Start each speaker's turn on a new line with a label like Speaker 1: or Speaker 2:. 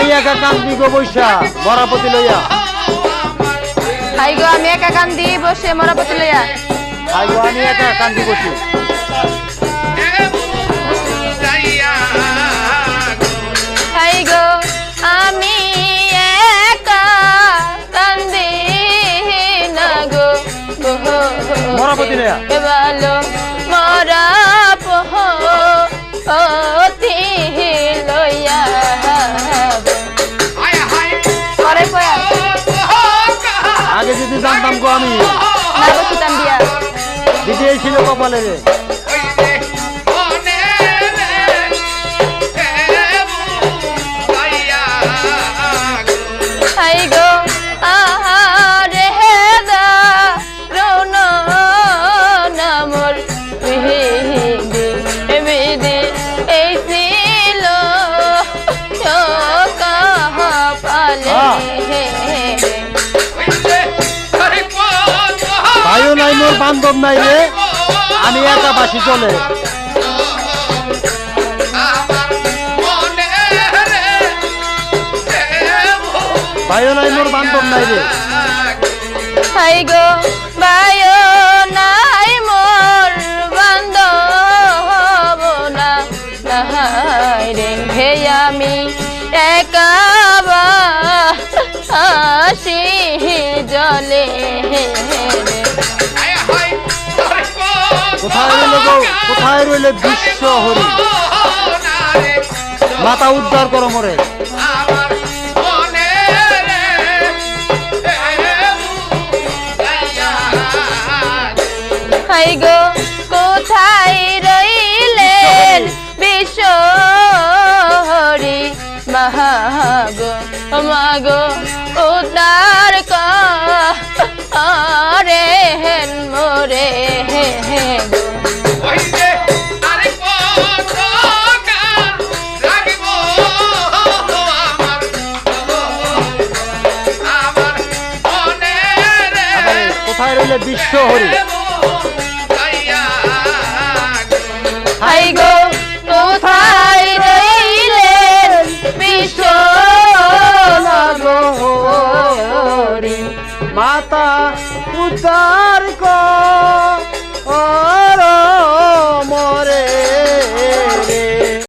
Speaker 1: একা কান্দি গো বৈশা বরাপতি লইয়া।
Speaker 2: হাই গো আমি একা কান্দি বসে মরাপতি লইয়া।
Speaker 1: আই গো আমি একা কান্দি বসি।
Speaker 2: হাই গো আমি একা কান্দি না গো।
Speaker 1: মরাপতি লইয়া।
Speaker 2: ভালো মরা
Speaker 1: আমি। দিদি এই ছিল কপালে রে নাই মোর বান্ধব নাই রে। আমি একা বাসি চলে। ভাইও নাই, মোর বান্ধব নাই রে।
Speaker 2: গো বায়ো নাই, মোর বান্ধব না নাহাই রে হে আমি একাবা আসি জলে। হে
Speaker 1: কোথায় রইলে বিশ্ব হরি? মাথা উদ্ধার করো মরে।
Speaker 2: কোথায় রইলেন বিশ্বহরি
Speaker 1: কোথায় রইলে বিশ্ব হরি?